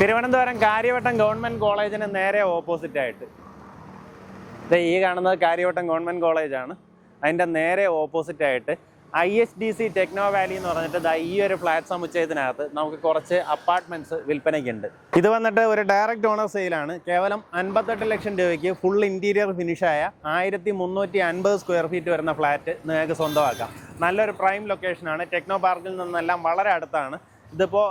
Thiruvananthapuram Karyavattom government കോളേജിന് നേരെ opposite ആയിട്ട്. ദേ ഈ കാണുന്നത് കാര്യവട്ടം ഗവൺമെന്റ് കോളേജാണ്. അതിന്റെ നേരെ ഓപ്പോസിറ്റ് ആയിട്ട് I S D C techno valley എന്ന് പറഞ്ഞിട്ട് ഈ ഒരു ഫ്ലാറ്റ് സമുച്ചയത്തിനകത്ത് നമുക്ക് കുറച്ച് അപ്പാർട്ട്മെന്റ്സ് വിൽപ്പനയ്ക്കുണ്ട്. ഇത് വന്നിട്ട് ഒരു ഡയറക്റ്റ് ഓണർ സെയിലാണ് കേവലം അൻപത്തെട്ട് ലക്ഷം രൂപയ്ക്ക് ഫുൾ ഇന്റീരിയർ ഫിനിഷായ ആയിരത്തി മുന്നൂറ്റി അൻപത് സ്ക്വയർ ഫീറ്റ് വരുന്ന ഫ്ലാറ്റ് നിങ്ങൾക്ക് സ്വന്തമാക്കാം. നല്ലൊരു പ്രൈം ലൊക്കേഷനാണ് ടെക്നോ പാർക്കിൽ നിന്നെല്ലാം വളരെ അടുത്താണ്. ഇതിപ്പോൾ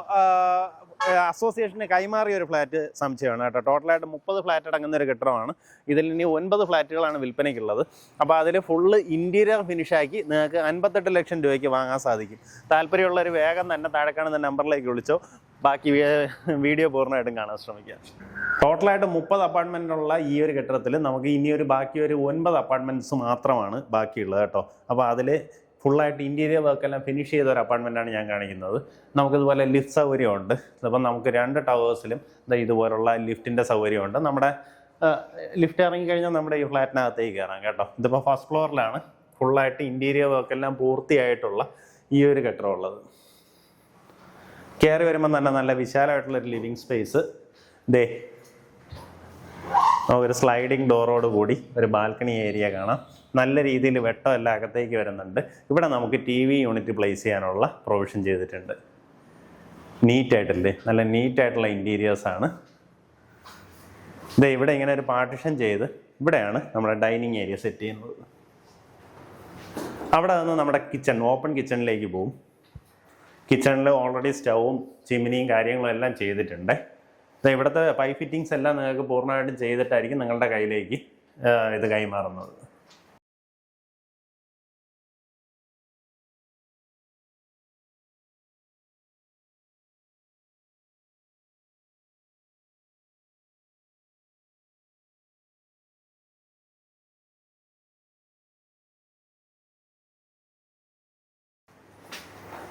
അസോസിയേഷന് കൈമാറിയ ഒരു ഫ്ലാറ്റ് സമുച്ചയമാണ് കേട്ടോ. ടോട്ടലായിട്ട് മുപ്പത് ഫ്ലാറ്റ് അടങ്ങുന്ന ഒരു കെട്ടിടമാണ്. ഇതിൽ ഇനി ഒൻപത് ഫ്ലാറ്റുകളാണ് വിൽപ്പനയ്ക്കുള്ളത്. അപ്പോൾ അതിൽ ഫുള്ള് ഇന്റീരിയർ ഫിനിഷാക്കി നിങ്ങൾക്ക് അൻപത്തെട്ട് ലക്ഷം രൂപയ്ക്ക് വാങ്ങാൻ സാധിക്കും. താല്പര്യമുള്ളവർ വേഗം തന്നെ താഴെ കാണുന്ന നമ്പറിലേക്ക് വിളിച്ചോ. ബാക്കി വീഡിയോ പൂർണമായിട്ടും കാണാൻ ശ്രമിക്കുക. ടോട്ടലായിട്ട് മുപ്പത് അപ്പാർട്ട്മെന്റുള്ള ഈ ഒരു കെട്ടിടത്തിൽ നമുക്ക് ഇനി ഒരു ബാക്കി ഒരു ഒൻപത് അപ്പാർട്ട്മെന്റ്സ് മാത്രമാണ് ബാക്കിയുള്ളത് കേട്ടോ. അപ്പോൾ അതിൽ ഫുള്ളായിട്ട് ഇന്റീരിയർ വർക്കെല്ലാം ഫിനിഷ് ചെയ്ത ഒരു അപ്പാർട്ട്മെന്റാണ് ഞാൻ കാണിക്കുന്നത്. നമുക്കിതുപോലെ ലിഫ്റ്റ് സൗകര്യമുണ്ട്. അപ്പം നമുക്ക് രണ്ട് ടവേഴ്സിലും ഇതുപോലുള്ള ലിഫ്റ്റിന്റെ സൗകര്യമുണ്ട്. നമ്മുടെ ലിഫ്റ്റ് ഇറങ്ങിക്കഴിഞ്ഞാൽ നമ്മുടെ ഈ ഫ്ലാറ്റിനകത്തേക്ക് കയറാം കേട്ടോ. ഇതിപ്പോൾ ഫസ്റ്റ് ഫ്ലോറിലാണ് ഫുള്ളായിട്ട് ഇന്റീരിയർ വർക്കെല്ലാം പൂർത്തിയായിട്ടുള്ള ഈ ഒരു കെട്ടിടം ഉള്ളത്. കയറി വരുമ്പോൾ തന്നെ നല്ല വിശാലമായിട്ടുള്ള ഒരു ലിവിങ് സ്പേസ്. ദേ നമുക്കൊരു സ്ലൈഡിങ് ഡോറോട് കൂടി ഒരു ബാൽക്കണി ഏരിയ കാണാം. നല്ല രീതിയിൽ വെട്ടം എല്ലാം അകത്തേക്ക് വരുന്നുണ്ട്. ഇവിടെ നമുക്ക് ടി വി യൂണിറ്റ് പ്ലേസ് ചെയ്യാനുള്ള പ്രൊവിഷൻ ചെയ്തിട്ടുണ്ട്. നീറ്റായിട്ടല്ലേ നല്ല നീറ്റായിട്ടുള്ള ഇന്റീരിയേഴ്സ് ആണ്. ഇതേ ഇവിടെ ഇങ്ങനെ ഒരു പാർട്ടിഷൻ ചെയ്ത് ഇവിടെയാണ് നമ്മുടെ ഡൈനിങ് ഏരിയ സെറ്റ് ചെയ്യുന്നത്. അവിടെ നിന്ന് നമ്മുടെ കിച്ചൺ ഓപ്പൺ കിച്ചണിലേക്ക് പോവും. കിച്ചണിൽ ഓൾറെഡി സ്റ്റൗവും ചിമിനിയും കാര്യങ്ങളും എല്ലാം ചെയ്തിട്ടുണ്ട്. ഇവിടുത്തെ പൈപ്പ് ഫിറ്റിങ്സ് എല്ലാം നിങ്ങൾക്ക് പൂർണമായിട്ടും ചെയ്തിട്ടായിരിക്കും നിങ്ങളുടെ കയ്യിലേക്ക് ഇത് കൈമാറുന്നത്.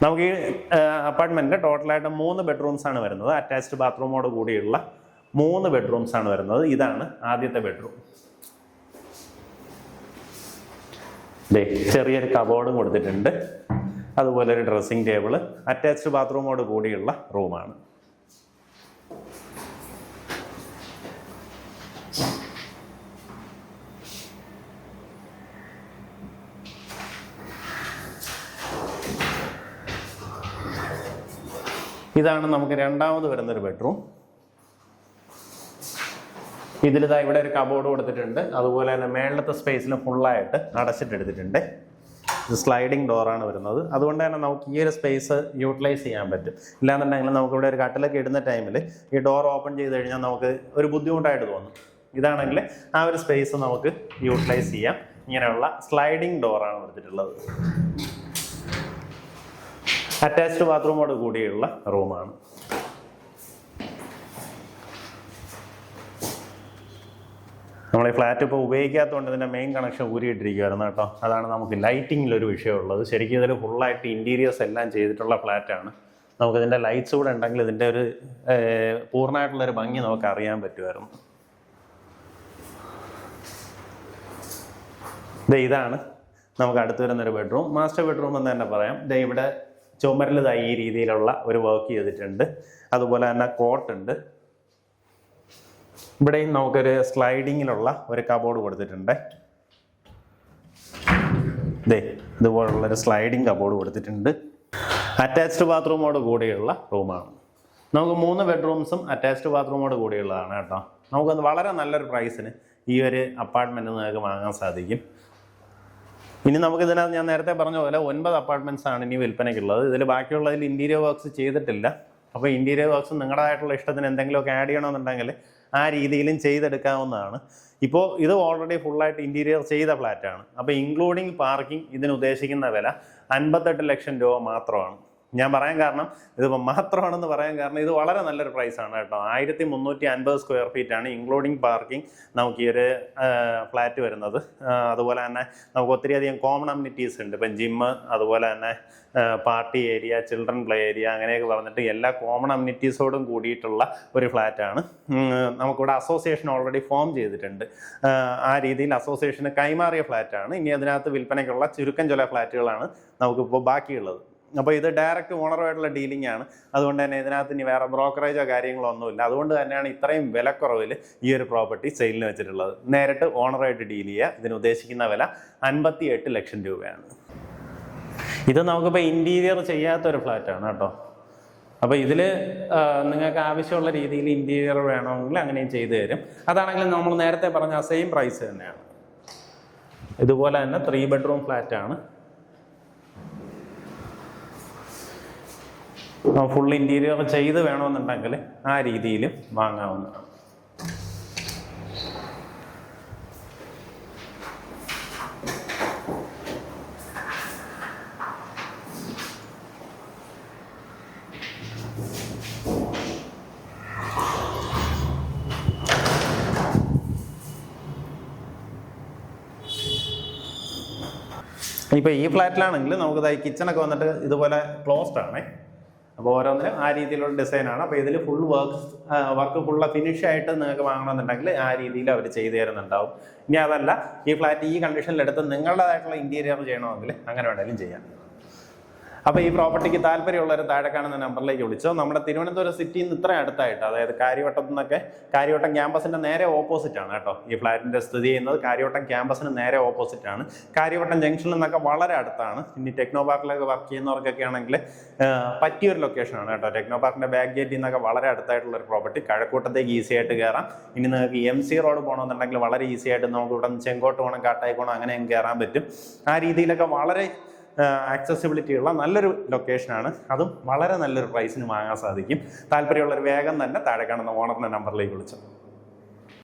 നമുക്ക് ഈ അപ്പാർട്ട്മെന്റിൽ ടോട്ടലായിട്ട് മൂന്ന് ബെഡ്റൂംസ് ആണ് വരുന്നത്. അറ്റാച്ച്ഡ് ബാത്റൂമോട് കൂടിയുള്ള മൂന്ന് ബെഡ്റൂംസ് ആണ് വരുന്നത്. ഇതാണ് ആദ്യത്തെ ബെഡ്റൂം ചെറിയൊരു കബോർഡും കൊടുത്തിട്ടുണ്ട്. അതുപോലെ ഒരു ഡ്രസ്സിംഗ് ടേബിൾ അറ്റാച്ച്ഡ് ബാത്റൂമോട് കൂടിയുള്ള റൂമാണ് ഇതാണ് നമുക്ക് രണ്ടാമത് വരുന്നൊരു ബെഡ്റൂം ഇതിലിതാ ഇവിടെ ഒരു കബോർഡ് കൊടുത്തിട്ടുണ്ട്. അതുപോലെ തന്നെ മേളത്തെ സ്പേസിൽ ഫുള്ളായിട്ട് അടച്ചിട്ടെടുത്തിട്ടുണ്ട് ഇത് സ്ലൈഡിങ് ഡോറാണ് വരുന്നത്. അതുകൊണ്ട് തന്നെ നമുക്ക് ഈ ഒരു സ്പേസ് യൂട്ടിലൈസ് ചെയ്യാൻ പറ്റും. ഇല്ലാന്നുണ്ടെങ്കിൽ നമുക്ക് ഇവിടെ ഒരു കട്ടിലൊക്കെ ഇടുന്ന ടൈമിൽ ഈ ഡോർ ഓപ്പൺ ചെയ്ത് കഴിഞ്ഞാൽ നമുക്ക് ഒരു ബുദ്ധിമുട്ടായിട്ട് തോന്നും. ഇതാണെങ്കിൽ ആ ഒരു സ്പേസ് നമുക്ക് യൂട്ടിലൈസ് ചെയ്യാം. ഇങ്ങനെയുള്ള സ്ലൈഡിങ് ഡോറാണ് കൊടുത്തിട്ടുള്ളത്. അറ്റാച്ച്ഡ് ബാത്റൂമോട് കൂടിയുള്ള റൂമാണ്. നമ്മൾ ഈ ഫ്ലാറ്റ് ഇപ്പോൾ ഉപയോഗിക്കാത്തതുകൊണ്ട് ഇതിന്റെ മെയിൻ കണക്ഷൻ ഊരിയിട്ടിരിക്കുവായിരുന്നു കേട്ടോ. അതാണ് നമുക്ക് ലൈറ്റിങ്ങിലൊരു വിഷയമുള്ളത്. ശരിക്കും ഇതിൽ ഫുള്ളായിട്ട് ഇന്റീരിയേഴ്സ് എല്ലാം ചെയ്തിട്ടുള്ള ഫ്ലാറ്റാണ് നമുക്കിതിന്റെ ലൈറ്റ്സ് കൂടെ ഉണ്ടെങ്കിൽ ഇതിന്റെ ഒരു പൂർണമായിട്ടുള്ളൊരു ഭംഗി നമുക്ക് അറിയാൻ പറ്റുമായിരുന്നു. ഇതാണ്. നമുക്ക് അടുത്ത് വരുന്നൊരു ബെഡ്റൂം മാസ്റ്റർ ബെഡ്റൂം എന്ന് തന്നെ പറയാം. ഇവിടെ ചുമരിൽ ദാ ഈ രീതിയിലുള്ള ഒരു വർക്ക് ചെയ്തിട്ടുണ്ട്. അതുപോലെ തന്നെ കോട്ട് ഉണ്ട്. ഇവിടെയും നമുക്കൊരു സ്ലൈഡിങ്ങിലുള്ള ഒരു കബോർഡ് കൊടുത്തിട്ടുണ്ട്. ദേ ഇതുപോലുള്ള ഒരു സ്ലൈഡിങ് കബോർഡ് കൊടുത്തിട്ടുണ്ട്. അറ്റാച്ച്ഡ് ബാത്റൂമോട് കൂടിയുള്ള റൂമാണ് നമുക്ക് മൂന്ന് ബെഡ്റൂംസും അറ്റാച്ച്ഡ് ബാത്റൂമോട് കൂടിയുള്ളതാണ് കേട്ടോ. നമുക്കത് വളരെ നല്ലൊരു പ്രൈസിന് ഈ ഒരു അപ്പാർട്ട്മെന്റ് നിങ്ങൾക്ക് വാങ്ങാൻ സാധിക്കും. ഇനി നമുക്ക് ഇതിനകത്ത് ഞാൻ നേരത്തെ പറഞ്ഞ പോലെ ഒൻപത് അപ്പാർട്ട്മെന്റ്സ് ആണ് ഇനി വിൽപ്പനയ്ക്കുള്ളത്. ഇതിൽ ബാക്കിയുള്ളതിൽ ഇന്റീരിയർ വർക്ക്സ് ചെയ്തിട്ടില്ല. അപ്പോൾ ഇന്റീരിയർ വർക്ക്സ് നിങ്ങളുടേതായിട്ടുള്ള ഇഷ്ടത്തിന് എന്തെങ്കിലുമൊക്കെ ആഡ് ചെയ്യണമെന്നുണ്ടെങ്കിൽ ആ രീതിയിലും ചെയ്തെടുക്കാവുന്നതാണ്. ഇപ്പോൾ ഇത് ഓൾറെഡി ഫുള്ളായിട്ട് ഇന്റീരിയർ ചെയ്ത ഫ്ലാറ്റാണ് അപ്പോൾ ഇൻക്ലൂഡിങ് പാർക്കിംഗ് ഇതിന് ഉദ്ദേശിക്കുന്ന വില അൻപത്തെട്ട് ലക്ഷം രൂപ മാത്രമാണ്. ഞാൻ പറയാൻ കാരണം ഇതിപ്പോൾ മാത്രമാണെന്ന് പറയാൻ കാരണം ഇത് വളരെ നല്ലൊരു പ്രൈസാണ് കേട്ടോ. ആയിരത്തി മുന്നൂറ്റി അൻപത് സ്ക്വയർ ഫീറ്റ് ആണ് ഇൻക്ലൂഡിങ് പാർക്കിംഗ് നമുക്ക് ഈ ഒരു ഫ്ലാറ്റ് വരുന്നത്. അതുപോലെ തന്നെ നമുക്ക് ഒത്തിരി അധികം കോമൺ അമ്യൂണിറ്റീസ് ഉണ്ട്. ഇപ്പം ജിമ്മ് അതുപോലെ തന്നെ party area children play area അങ്ങനെയൊക്കെ പറഞ്ഞിട്ട് എല്ലാ കോമൺ അമ്യൂണിറ്റീസോടും കൂടിയിട്ടുള്ള ഒരു ഫ്ലാറ്റാണ് നമുക്കിവിടെ അസോസിയേഷൻ ഓൾറെഡി ഫോം ചെയ്തിട്ടുണ്ട്. ആ രീതിയിൽ അസോസിയേഷന് കൈമാറിയ ഫ്ലാറ്റാണ് ഇനി അതിനകത്ത് വിൽപ്പനയ്ക്കുള്ള ചുരുക്കം ചില ഫ്ലാറ്റുകളാണ് നമുക്കിപ്പോൾ ബാക്കിയുള്ളത്. അപ്പോൾ ഇത് ഡയറക്റ്റ് ഓണറുമായിട്ടുള്ള ഡീലിംഗ് ആണ്. അതുകൊണ്ട് തന്നെ ഇതിനകത്ത് ഇനി വേറെ ബ്രോക്കറേജോ കാര്യങ്ങളോ ഒന്നുമില്ല. അതുകൊണ്ട് തന്നെയാണ് ഇത്രയും വിലക്കുറവിൽ ഈ ഒരു പ്രോപ്പർട്ടി സെയിലിന് വെച്ചിട്ടുള്ളത്. നേരിട്ട് ഓണറായിട്ട് ഡീൽ ചെയ്യുക. ഇതിന് ഉദ്ദേശിക്കുന്ന വില അൻപത്തി എട്ട് ലക്ഷം രൂപയാണ്. ഇത് നമുക്കിപ്പോൾ ഇന്റീരിയർ ചെയ്യാത്തൊരു ഫ്ലാറ്റാണ് കേട്ടോ. അപ്പോൾ ഇതിൽ നിങ്ങൾക്ക് ആവശ്യമുള്ള രീതിയിൽ ഇന്റീരിയർ വേണമെങ്കിൽ അങ്ങനെയും ചെയ്തു തരും. അതാണെങ്കിലും നമ്മൾ നേരത്തെ പറഞ്ഞ സെയിം പ്രൈസ് തന്നെയാണ്. ഇതുപോലെ തന്നെ ത്രീ ബെഡ്റൂം ഫ്ലാറ്റാണ് ഫുൾ ഇന്റീരിയർ ചെയ്ത് വേണമെന്നുണ്ടെങ്കിൽ ആ രീതിയിൽ വാങ്ങാവുന്നതാണ്. ഇപ്പോൾ ഈ ഫ്ലാറ്റിലാണെങ്കിൽ നമുക്ക് കിച്ചണൊക്കെ വന്നിട്ട് ഇതുപോലെ ക്ലോസ്ഡ് ആണേ. അപ്പോൾ ഓരോന്നിനും ആ രീതിയിലുള്ള ഡിസൈനാണ്. അപ്പോൾ ഇതിൽ ഫുൾ വർക്ക് വർക്ക് ഫുള്ള ഫിനിഷ് ആയിട്ട് നിങ്ങൾക്ക് വാങ്ങണമെന്നുണ്ടെങ്കിൽ ആ രീതിയിൽ അവർ ചെയ്തു തരുന്നുണ്ടാവും. ഇനി അതല്ല ഈ ഫ്ലാറ്റ് ഈ കണ്ടീഷനിലെടുത്ത് നിങ്ങളുടേതായിട്ടുള്ള ഇന്റീരിയർ ചെയ്യണമെങ്കിൽ അങ്ങനെ വേണമെങ്കിലും ചെയ്യാം. അപ്പോൾ ഈ പ്രോപ്പർട്ടിക്ക് താല്പര്യമുള്ളവർ താഴെ കാണുന്ന നമ്പറിലേക്ക് വിളിച്ചോ. നമ്മുടെ തിരുവനന്തപുരം സിറ്റിയിൽ നിന്ന് ഇത്രയും അടുത്തായിട്ട് അതായത് കാര്യവട്ടത്തു നിന്നൊക്കെ കാര്യവട്ടം ക്യാമ്പസിന്റെ നേരെ ഓപ്പോസിറ്റ് ആണ് കേട്ടോ. ഈ ഫ്ലാറ്റിന്റെ സ്ഥിതി ചെയ്യുന്നത് കാര്യവട്ടം ക്യാമ്പസിന് നേരെ ഓപ്പോസിറ്റ് ആണ്. കാര്യവട്ടം ജംഗ്ഷനിൽ നിന്നൊക്കെ വളരെ അടുത്താണ്. ഇനി ടെക്നോ പാർക്കിലൊക്കെ വർക്ക് ചെയ്യുന്നവർക്കൊക്കെ ആണെങ്കിൽ പറ്റിയൊരു ലൊക്കേഷനാണ് കേട്ടോ. ടെക്നോ പാർക്കിന്റെ ബാക്ക് ഗേറ്റിൽ നിന്നൊക്കെ വളരെ അടുത്തായിട്ടുള്ള ഒരു പ്രോപ്പർട്ടി കഴക്കൂട്ടത്തേക്ക് ഈസി ആയിട്ട് കയറാം ഇനി നിങ്ങൾക്ക് എം സി റോഡ് പോകണമെന്നുണ്ടെങ്കിൽ വളരെ ഈസി ആയിട്ട് നമുക്ക് ഇവിടെ ചെങ്കോട്ട് പോകണം കാട്ടായിക്കോണം അങ്ങനെയും കയറാൻ പറ്റും. ആ രീതിയിലൊക്കെ വളരെ ആക്സസിബിലിറ്റി ഉള്ള നല്ലൊരു ലൊക്കേഷനാണ് അതും വളരെ നല്ലൊരു പ്രൈസിന് വാങ്ങാൻ സാധിക്കും. താല്പര്യമുള്ളവർ വേഗം തന്നെ താഴെ കാണുന്ന ഓണറിന്റെ നമ്പറിലേക്ക് വിളിച്ചു.